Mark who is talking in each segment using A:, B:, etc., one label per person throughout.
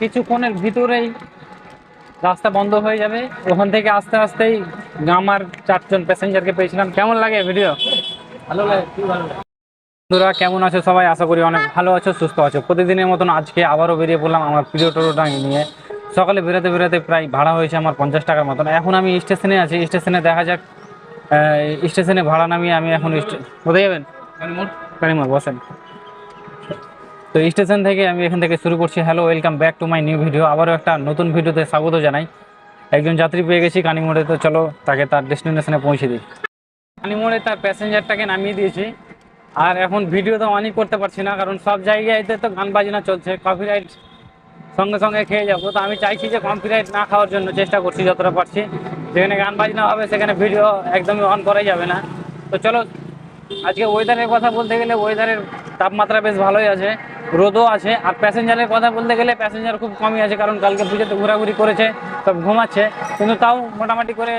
A: কিছুক্ষণের ভিতরেই রাস্তা বন্ধ হয়ে যাবে। ওখান থেকে আস্তে আস্তেই আমার চারজন প্যাসেঞ্জারকে পেয়েছিলাম। কেমন লাগে ভিডিও ভালো লাগে ভালো লাগে। বন্ধুরা কেমন আছো সবাই? আশা করি অনেক ভালো আছো সুস্থ আছো। প্রতিদিনের মতন আজকে আবারও বেরিয়ে পড়লাম আমার প্রিয় টোটোটা নিয়ে। সকালে বেরোতে বেরোতে প্রায় ভাড়া হয়েছে আমার পঞ্চাশ টাকার মতন। এখন আমি স্টেশনে আছি। স্টেশনে দেখা যাক স্টেশনে ভাড়া নামিয়ে আমি এখন কোথায় যাবেন? বসেন। তো স্টেশন থেকে আমি এখান থেকে শুরু করছি। Hello welcome back to my new video আবারও একটা নতুন ভিডিওতে স্বাগত জানাই। একজন যাত্রী পেয়ে গেছি কানিমোড়ে, তো চলো তাকে তার ডেস্টিনেশনে পৌঁছে দিই। কানিমোড়ে তার প্যাসেঞ্জারটাকে নামিয়ে দিয়েছি। আর এখন ভিডিও তো অনেক করতে পারছি না, কারণ সব জায়গাতে তো গান বাজনা চলছে। কপিরাইট সঙ্গে সঙ্গে খেয়ে যাব। তো আমি চাইছি যে কপিরাইট না খাওয়ার জন্য চেষ্টা করছি, যতটা পারছি। যেখানে গান বাজনা হবে, সেখানে ভিডিও একদমই অন করাই যাবে না। তো চলো আজকে ওয়েদারের কথা বলতে গেলে ওয়েদারের তাপমাত্রা বেশ ভালোই আছে, রোদও আছে, আর প্যাসেঞ্জারের কথা বলতে গেলে প্যাসেঞ্জার খুব কমই আছে, কারণ কালকে পুজোতে ঘোরাঘুরি করেছে, সব ঘুমাচ্ছে, কিন্তু তাও মোটামুটি করে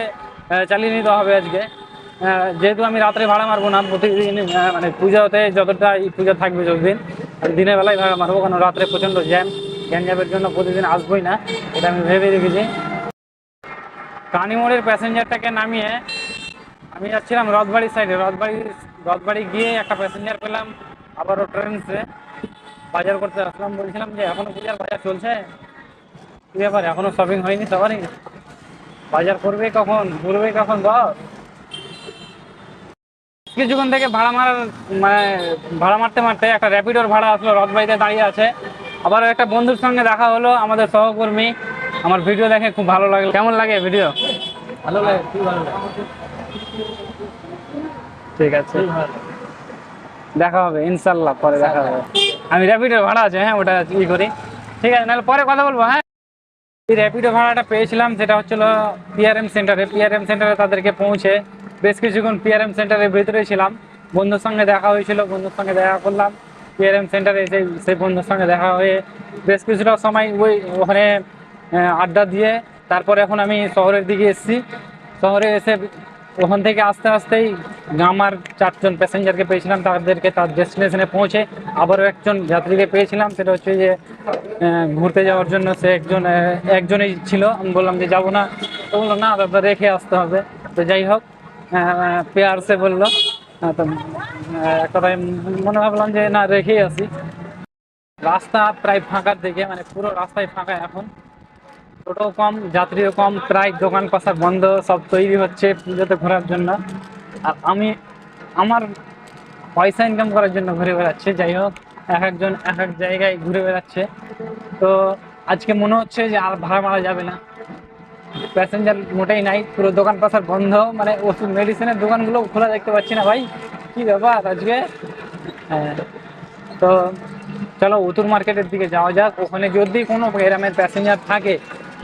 A: চালিয়ে নিতে হবে আজকে। যেহেতু আমি রাত্রে ভাড়া মারবো না, প্রতিদিন মানে পুজোতে যতটা এই পুজো থাকবে যতদিন দিনের বেলায় ভাড়া মারবো, কারণ রাত্রে প্রচণ্ড জ্যাম গ্যাঞ্জামের জন্য প্রতিদিন আসবোই না, এটা আমি ভেবে রেখেছি। কানিমোড়ের প্যাসেঞ্জারটাকে নামিয়ে আমি যাচ্ছিলাম রথবাড়ির সাইডে রথবাড়ি রথবাড়ি গিয়ে একটা প্যাসেঞ্জার পেলাম, আবারও ট্রেনসে বাজার করতে আসলাম, বলছিলাম যে, এখনও পূজার বাজার চলছে? কি ব্যাপার, এখনও শপিং হয়নি সবারই? বাজার করবে কখন? ঘুরবে কখন বস কিছুক্ষণ থেকে ভাড়া মারার মানে ভাড়া মারতে মারতে একটা র্যাপিডোর ভাড়া আসলো, রথবাড়িতে দাঁড়িয়ে আছে। আবার একটা বন্ধুর সঙ্গে দেখা হলো, আমাদের সহকর্মী। আমার ভিডিও দেখে খুব ভালো লাগল কেমন লাগে ভিডিও ভালো লাগে খুব ভালো লাগে। ঠিক আছে। দেখা হবে ইনশাল্লাহ পরে দেখা হবে। আমি র্যাপিডো ভাড়া আছে হ্যাঁ ওটা ই করি। ঠিক আছে নাহলে পরে কথা বলব হ্যাঁ? এই র্যাপিডো ভাড়াটা পেয়েছিলাম সেটা হচ্ছিল পিআরএম সেন্টারে। পিআরএম সেন্টারে তাদেরকে পৌঁছে বেশ কিছুক্ষণ পিআরএম সেন্টারের ভিতরে ছিলাম। বন্ধুর সঙ্গে দেখা হয়েছিল বন্ধুর সঙ্গে দেখা করলাম। পিআরএম সেন্টারে সেই সেই বন্ধুর সঙ্গে দেখা হয়ে বেশ কিছুটা সময় ওই ওখানে আড্ডা দিয়ে তারপরে এখন আমি শহরের দিকে এসেছি। শহরে এসে ওখান থেকে আস্তে আস্তেই আমার চারজন প্যাসেঞ্জারকে পেয়েছিলাম, তাদেরকে তার ডেস্টিনেশনে পৌঁছে আবারও একজন যাত্রীকে পেয়েছিলাম। সেটা হচ্ছে যে ঘুরতে যাওয়ার জন্য সে একজন একজনই ছিল। আমি বললাম যে যাব না। তো বলল, না, দাদা, রেখে আসতে হবে। তো যাই হোক পেয়ার সে বলল। তো কথায় মনে ভাবলাম যে, না, রেখেই আসি। রাস্তা প্রায় ফাঁকার দিকে মানে পুরো রাস্তায় ফাঁকা এখন। টোটো কম, যাত্রীও কম, প্রায় দোকান পাশা বন্ধ, সব তৈরি হচ্ছে পুজোতে ঘোরার জন্য। আর আমি আমার পয়সা ইনকাম করার জন্য ঘুরে বেড়াচ্ছে, যাই হোক, এক একজন এক এক জায়গায় ঘুরে বেড়াচ্ছে। তো আজকে মনে হচ্ছে যে আর ভাড়া মারা যাবে না। প্যাসেঞ্জার মোটেই নাই, পুরো দোকান পাশার বন্ধ। মানে ওষুধ মেডিসিনের দোকানগুলো খোলা দেখতে পাচ্ছি না ভাই। কি ব্যাপার আজকে? হ্যাঁ। তো চলো উত্তর মার্কেটের দিকে যাওয়া যাক। ওখানে যদি কোনো গ্রামের প্যাসেঞ্জার থাকে,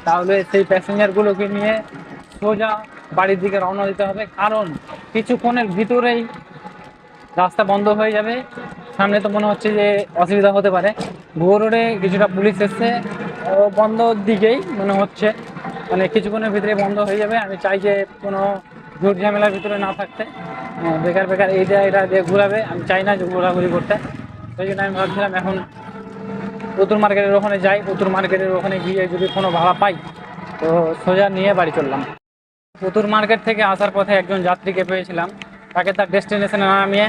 A: তাহলে সেই প্যাসেঞ্জারগুলোকে নিয়ে সোজা বাড়ির দিকে রওনা দিতে হবে। কারণ কিছুক্ষণের ভিতরেই রাস্তা বন্ধ হয়ে যাবে। সামনে তো মনে হচ্ছে যে অসুবিধা হতে পারে। ভুয়ো রোডে কিছুটা পুলিশ এসছে। ও বন্ধ দিকেই মনে হচ্ছে। মানে কিছুক্ষণের ভিতরে বন্ধ হয়ে যাবে। আমি চাই যে কোনো ঝুট ঝামেলার ভিতরে না থাকতে। বেকার বেকার এইটা এটা দিয়ে ঘুরাবে। আমি চাই না যে ঘোরাঘুরি করতে। সেই জন্য আমি ভাবছিলাম এখন উত্তর মার্কেটের ওখানে যাই। উত্তর মার্কেটের ওখানে গিয়ে যদি কোনো ভাড়া পাই, তো সোজা নিয়ে বাড়ি চললাম। উত্তর মার্কেট থেকে আসার পথে একজন যাত্রীকে পেয়েছিলাম। তাকে তার ডেস্টিনেশনে নামিয়ে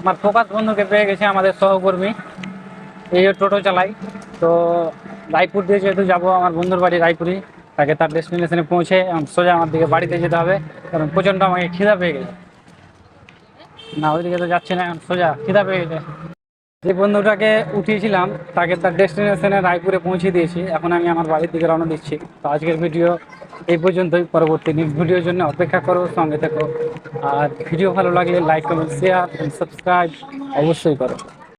A: আমার ফোকাস বন্ধুকে পেয়ে গেছে আমাদের সহকর্মী। এই টোটো চালাই। তো রায়পুর দিয়ে যেহেতু যাব, আমার বন্ধুর বাড়ি রায়পুরই। তাকে তার ডেস্টিনেশনে পৌঁছে সোজা আমার দিকে বাড়িতে যেতে হবে। কারণ প্রচণ্ড আমাকে খিদা পেয়ে গেছে। না, ওইদিকে তো যাচ্ছে না, এখন সোজা খিদা পেয়ে গেছে। যে বন্ধুটাকে উঠিয়েছিলাম, তাকে তার ডেস্টিনেশনে রায়পুরে পৌঁছে দিয়েছি। এখন আমি আমার বাড়ির দিকে রওনা দিচ্ছি। তো আজকের ভিডিও এই পর্যন্তই। পরবর্তী ভিডিওর জন্য অপেক্ষা করো, সঙ্গে থেকো। আর ভিডিও ভালো লাগলে লাইক কমেন্ট শেয়ার সাবস্ক্রাইব অবশ্যই করো।